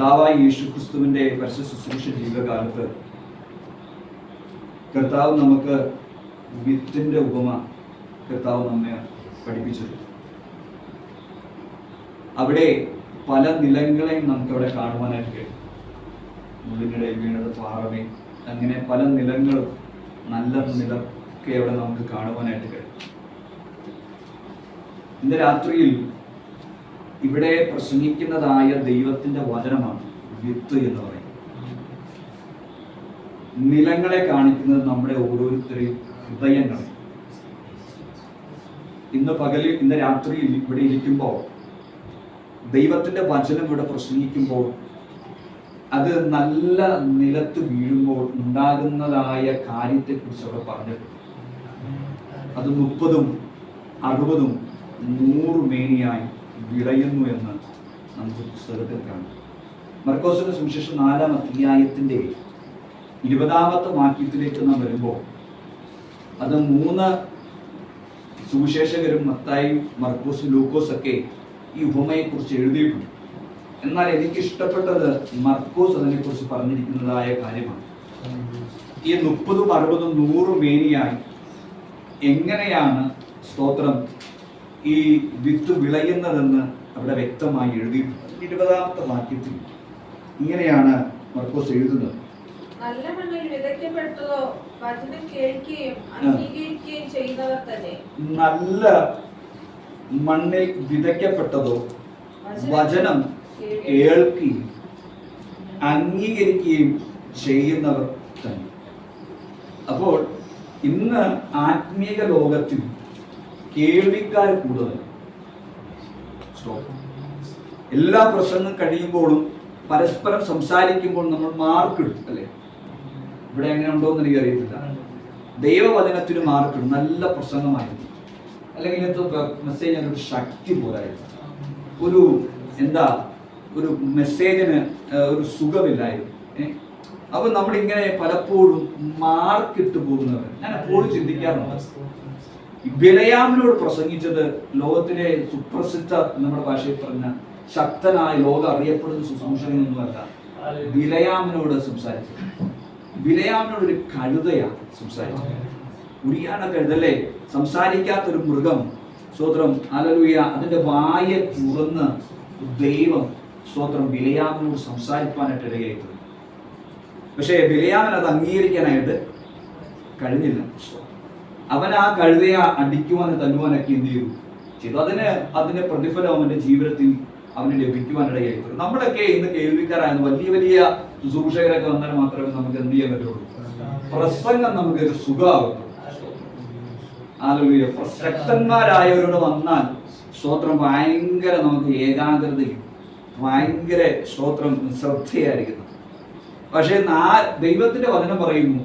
കർത്താവായ യേശു ക്രിസ്തുവിന്റെ പരിശു ശുശ്രൂഷ ജീവിതകാലത്ത് കർത്താവ് നമുക്ക് വിത്തിന്റെ ഉപമ കർത്താവ് നമ്മെ പഠിപ്പിച്ചത് അവിടെ പല നിലങ്ങളെയും നമുക്ക് അവിടെ കാണുവാനായിട്ട് കഴിയും. മുള്ളിനിടയിൽ വീണത് പാറമേ അങ്ങനെ പല നിലങ്ങളും നല്ല നിലൊക്കെ അവിടെ നമുക്ക് കാണുവാനായിട്ട് കഴിയും. ഇന്ന് രാത്രിയിൽ ഇവിടെ പ്രസംഗിക്കുന്നതായ ദൈവത്തിന്റെ വചനമാണ് വിത്ത് എന്ന് പറയുന്നത്. നിലങ്ങളെ കാണിക്കുന്നത് നമ്മുടെ ഓരോരുത്തരെയും ഹൃദയങ്ങളെ. ഇന്ന് പകലിൽ ഇന്ന് രാത്രിയിൽ ഇവിടെ ഇരിക്കുമ്പോൾ ദൈവത്തിന്റെ വചനം ഇവിടെ പ്രസംഗിക്കുമ്പോൾ അത് നല്ല നിലത്ത് വീഴുമ്പോൾ ഉണ്ടാകുന്നതായ കാര്യത്തെക്കുറിച്ച് അവിടെ പറഞ്ഞിട്ടുണ്ട്. അത് മുപ്പതും അറുപതും നൂറ് മേനിയായി വിളയുന്നു എന്ന് നമുക്ക് പുസ്തകത്തിൽ കാണാം. മർക്കോസിന്റെ സുവിശേഷം നാലാം അധ്യായത്തിന്റെ ഇരുപതാമത്തെ വാക്യത്തിലേക്ക് നാം വരുമ്പോൾ അത് മൂന്ന് സുവിശേഷകരും മത്തായും മർക്കോസും ലൂക്കോസ് ഒക്കെ ഈ ഉപമയെക്കുറിച്ച് എഴുതിയിട്ടുണ്ട്. എന്നാൽ എനിക്ക് ഇഷ്ടപ്പെട്ടത് മർക്കോസ് അതിനെക്കുറിച്ച് പറഞ്ഞിരിക്കുന്നതായ കാര്യമാണ്. ഈ മുപ്പതും അറുപതും നൂറും മേനിയായി എങ്ങനെയാണ് സ്തോത്രം ഈ വിത്ത് വിളയുന്നതെന്ന് അവിടെ വ്യക്തമായി എഴുതിയിട്ടുണ്ട്. ഇരുപതാമത്തെ വാക്യത്തിൽ ഇങ്ങനെയാണ് മർക്കോസ് എഴുതുന്നത്. നല്ല മണ്ണിൽ വിതയ്ക്കപ്പെട്ടതോ വചനം കേൾക്കുകയും അംഗീകരിക്കുകയും ചെയ്യുന്നവർ തന്നെ. നല്ല മണ്ണിൽ വിതയ്ക്കപ്പെട്ടതോ വചനം കേൾക്കുകയും അംഗീകരിക്കുകയും ചെയ്യുന്നവർ തന്നെ. അപ്പോൾ ഇന്ന് ആത്മീക ലോകത്തിൽ കേൾവിക്കാർ കൂടുതൽ. എല്ലാ പ്രസംഗം കഴിയുമ്പോഴും പരസ്പരം സംസാരിക്കുമ്പോൾ നമ്മൾ മാർക്ക് ഇടും അല്ലേ? ഇവിടെ എങ്ങനെ ഉണ്ടോ എന്ന് എനിക്ക് അറിയത്തില്ല. ദൈവവചനത്തിന് മാർക്ക് ഇടും നല്ല പ്രസംഗമായിരുന്നു അല്ലെങ്കിൽ ഇന്നത്തെ മെസ്സേജ് ഒരു ശക്തി പോരായിരുന്നു ഒരു എന്താ ഒരു മെസ്സേജിന് ഒരു സുഖമില്ലായിരുന്നു. അപ്പൊ നമ്മളിങ്ങനെ പലപ്പോഴും മാർക്കിട്ട് പോകുന്നവർ ഞാൻ എപ്പോഴും ചിന്തിക്കാറുണ്ട്. ബിലയാമിനോട് പ്രസംഗിച്ചത് ലോകത്തിലെ സുപ്രസിദ്ധ നമ്മുടെ ഭാഷയിൽ പറഞ്ഞ ശക്തനായ ലോകം അറിയപ്പെടുന്ന ശുശ്രൂഷകനൊന്നുമല്ല ബിലയാമിനോട് സംസാരിച്ചത്. ബിലയാമിനോട് ഒരു കഴുതയാണ് സംസാരിച്ചത്. ഉരിയാണ കഴുതല്ലേ സംസാരിക്കാത്തൊരു മൃഗം. സ്വത്രം അലലുയ അതിന്റെ വായ തുറന്ന് ദൈവം സ്വത്രം ബിലയാമിനോട് സംസാരിക്കാനായിട്ട് ഇടയായിട്ടുണ്ട്. പക്ഷേ ബിലയാമിന് അത് അംഗീകരിക്കാനായിട്ട് കഴിഞ്ഞില്ല. അവൻ ആ കഴുതയെ അടിക്കുവാനും തല്ലുവാനൊക്കെ എന്ത് ചെയ്തു? ചെയ്തു. അതിന് അതിന്റെ പ്രതിഫലം അവന്റെ ജീവിതത്തിൽ അവന് ലഭിക്കുവാനിടയായി നമ്മളൊക്കെ ഇന്ന് കേൾവിക്കാരായിരുന്നു വലിയ വലിയ ശുശ്രൂഷകരൊക്കെ വന്നാൽ മാത്രമേ നമുക്ക് എന്ത് ചെയ്യാൻ പറ്റുള്ളൂ? പ്രസംഗം നമുക്ക് ഒരു സുഖമാകത്തുള്ളൂ ആലോചിക്കുക ശക്തന്മാരായവരോട് വന്നാൽ സ്തോത്രം ഭയങ്കര നമുക്ക് ഏകാഗ്രതയും ഭയങ്കര സ്തോത്രം ശ്രദ്ധയായിരിക്കുന്നു പക്ഷേ ദൈവത്തിന്റെ വചനം പറയുന്നു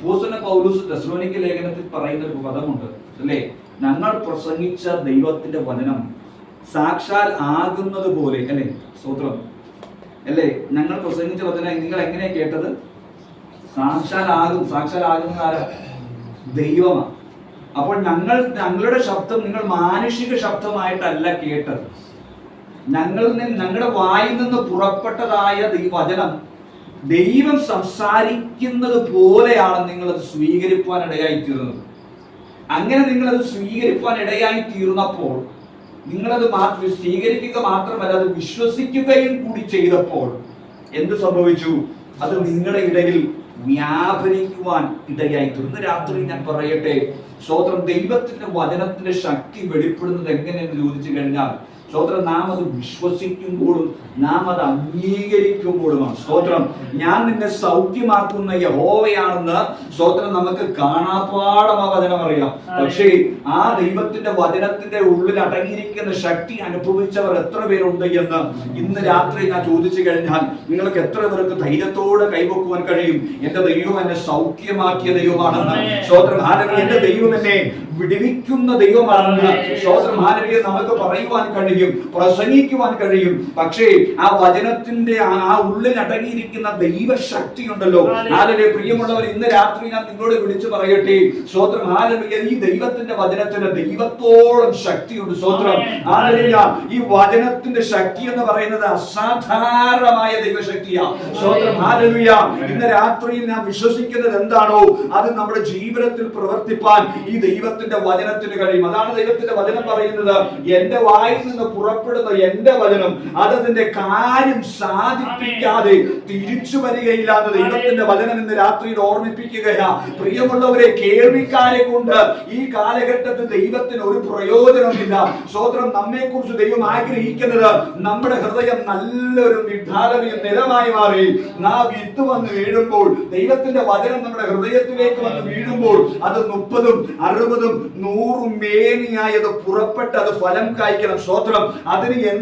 അപ്പോസ്തലൻ പൗലൂസ് തെസ്ലോനിക്ക ലേഖനത്തിൽ പറയുന്ന ഒരു പദമുണ്ട് അല്ലേ? ഞങ്ങൾ പ്രസംഗിച്ച ദൈവത്തിന്റെ വചനം സാക്ഷാൽ ആകുന്നത് പോലെ അല്ലേ? സ്തോത്രം. അല്ലേ? ഞങ്ങൾ പ്രസംഗിച്ച വചനം നിങ്ങൾ എങ്ങനെയാ കേട്ടത്? സാക്ഷാൽ ആകും സാക്ഷാൽ ആകുന്ന ആരാ? ദൈവമാണ്. അപ്പോൾ ഞങ്ങൾ ഞങ്ങളുടെ ശബ്ദം നിങ്ങൾ മാനുഷിക ശബ്ദമായിട്ടല്ല കേട്ടത്. ഞങ്ങളിൽ നിന്ന് ഞങ്ങളുടെ വായിൽ നിന്ന് പുറപ്പെട്ടതായ ഈ വചനം ദൈവം സംസാരിക്കുന്നത് പോലെയാണ് അത് സ്വീകരിക്കാൻ ഇടയായി തീർന്നത്. അങ്ങനെ നിങ്ങൾ അത് സ്വീകരിക്കാൻ ഇടയായി തീർന്നപ്പോൾ നിങ്ങളത് സ്വീകരിക്കുക മാത്രമല്ല അത് വിശ്വസിക്കുകയും കൂടി ചെയ്തപ്പോൾ എന്ത് സംഭവിച്ചു? അത് നിങ്ങളുടെ ഇടയിൽ വ്യാപരിക്കുവാൻ ഇടയായി തീർന്നു. രാത്രി ഞാൻ പറയട്ടെ സ്വോത്രം ദൈവത്തിന്റെ വചനത്തിന്റെ ശക്തി വെളിപ്പെടുന്നത് എങ്ങനെയെന്ന് ചോദിച്ചു കഴിഞ്ഞാൽ സ്തോത്രം നാം അത് വിശ്വസിക്കുമ്പോഴും നാം അത് അംഗീകരിക്കുമ്പോഴുമാണ്. സ്തോത്രം. ഞാൻ നിന്നെ സൗഖ്യമാക്കുന്ന യഹോവയാണെന്ന് സ്തോത്രം നമുക്ക് കാണാപ്പാടം ആ വചനം അറിയാം. പക്ഷേ ആ ദൈവത്തിന്റെ വചനത്തിന്റെ ഉള്ളിൽ അടങ്ങിയിരിക്കുന്ന ശക്തി അനുഭവിച്ചവർ എത്ര പേരുണ്ട് എന്ന് ഇന്ന് രാത്രി ഞാൻ ചോദിച്ചു കഴിഞ്ഞാൽ നിങ്ങൾക്ക് എത്ര പേർക്ക് ധൈര്യത്തോടെ കൈവക്കുവാൻ കഴിയും? എന്റെ ദൈവം എന്നെ സൗഖ്യമാക്കിയ ദൈവമാണെന്ന് സ്തോത്രം. എന്റെ ദൈവം എന്നെ വിടുവിക്കുന്ന ദൈവമാണെന്ന് ഹാലലുയ നമുക്ക് പറയുവാൻ കഴിയും പ്രസംഗിക്കുവാൻ കഴിയും. പക്ഷേ ആ വചനത്തിന്റെ ആ ഉള്ളിൽ അടങ്ങിയിരിക്കുന്ന ദൈവശക്തി ഉണ്ടല്ലോ ആരുടെ പ്രിയമുള്ളവർ ഇന്ന് രാത്രി ഞാൻ നിങ്ങളോട് വിളിച്ചു പറയട്ടെ. സ്വോത്രം ഹാലലുയ ഈ ദൈവത്തിന്റെ വചനത്തിന് ദൈവത്തോളം ശക്തിയുണ്ട് സ്വോത്രം ഹാലലുയ ഈ വചനത്തിന്റെ ശക്തി എന്ന് പറയുന്നത് അസാധാരണമായ ദൈവശക്തിയാ. സ്വോത്രം ഹാലലുയ ഇന്ന് രാത്രിയിൽ ഞാൻ വിശ്വസിക്കുന്നത് എന്താണോ? അത് നമ്മുടെ ജീവിതത്തിൽ പ്രവർത്തിപ്പാൻ ഈ ദൈവത്തിന്റെ വചനത്തിന് കഴിയും. അതാണ് ദൈവത്തിന്റെ വചനം പറയുന്നത്. എന്റെ വായിൽ നിന്ന് പുറപ്പെടുന്ന എന്റെ വചനം അതതിന്റെ കാര്യം സാധിപ്പിക്കാതെ തിരിച്ചു വരികയില്ല ദൈവത്തിന്റെ വചനം ഇന്ന് രാത്രിയിൽ ഓർമ്മിപ്പിക്കുകയാ. പ്രിയമുള്ളവരെ കേൾവിക്കാരെ കൊണ്ട് ഈ കാലഘട്ടത്തിൽ ദൈവത്തിന് ഒരു പ്രയോജനമില്ല സ്വോത്രം നമ്മെ കുറിച്ച് ദൈവം ആഗ്രഹിക്കുന്നത് നമ്മുടെ ഹൃദയം നല്ലൊരു നിധാരമയ നിലമായി മാറി. നാം വിത്ത് വന്ന് വീഴുമ്പോൾ ദൈവത്തിന്റെ വചനം നമ്മുടെ ഹൃദയത്തിലേക്ക് വന്ന് വീഴുമ്പോൾ അത് മുപ്പതും അറുപതും നൂറും മേനിയായി അത് പുറപ്പെട്ട് അത് ഫലം കായ്ക്കണം. സ്വോത്രം അതിന് എന്ത്